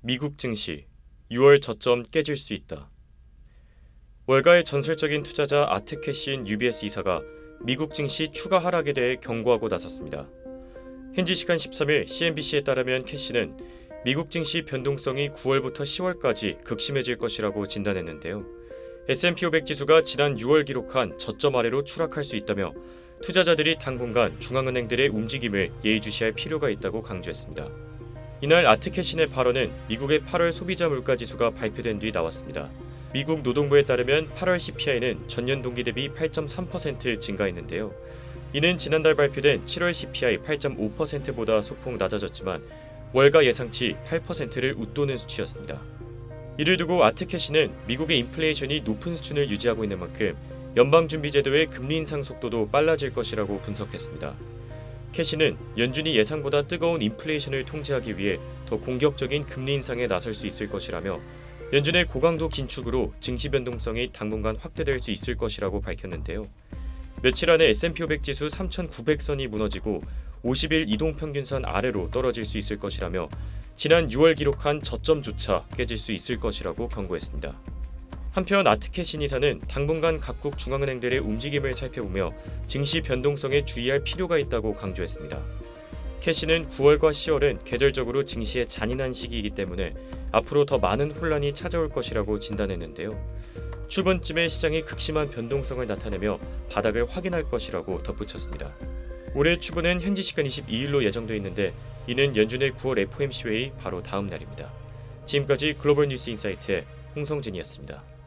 미국 증시 6월 저점 깨질 수 있다. 월가의 전설적인 투자자 아트캐시인 UBS 이사가 미국 증시 추가 하락에 대해 경고하고 나섰습니다. 현지 시간 13일 CNBC에 따르면 캐시는 미국 증시 변동성이 9월부터 10월까지 극심해질 것이라고 진단했는데요. S&P 500 지수가 지난 6월 기록한 저점 아래로 추락할 수 있다며 투자자들이 당분간 중앙은행들의 움직임을 예의주시할 필요가 있다고 강조했습니다. 이날 아트캐신의 발언은 미국의 8월 소비자 물가 지수가 발표된 뒤 나왔습니다. 미국 노동부에 따르면 8월 CPI는 전년 동기 대비 8.3% 증가했는데요. 이는 지난달 발표된 7월 CPI 8.5%보다 소폭 낮아졌지만 월가 예상치 8%를 웃도는 수치였습니다. 이를 두고 아트캐시는 미국의 인플레이션이 높은 수준을 유지하고 있는 만큼 연방준비제도의 금리 인상 속도도 빨라질 것이라고 분석했습니다. 캐시는 연준이 예상보다 뜨거운 인플레이션을 통제하기 위해 더 공격적인 금리 인상에 나설 수 있을 것이라며 연준의 고강도 긴축으로 증시 변동성이 당분간 확대될 수 있을 것이라고 밝혔는데요. 며칠 안에 S&P 500 지수 3,900선이 무너지고 50일 이동 평균선 아래로 떨어질 수 있을 것이라며 지난 6월 기록한 저점조차 깨질 수 있을 것이라고 경고했습니다. 한편 아트캐신 이사는 당분간 각국 중앙은행들의 움직임을 살펴보며 증시 변동성에 주의할 필요가 있다고 강조했습니다. 캐시는 9월과 10월은 계절적으로 증시에 잔인한 시기이기 때문에 앞으로 더 많은 혼란이 찾아올 것이라고 진단했는데요. 추분쯤에 시장이 극심한 변동성을 나타내며 바닥을 확인할 것이라고 덧붙였습니다. 올해 추분은 현지 시간 22일로 예정돼 있는데 이는 연준의 9월 FOMC 회의 바로 다음 날입니다. 지금까지 글로벌 뉴스 인사이트의 홍성진이었습니다.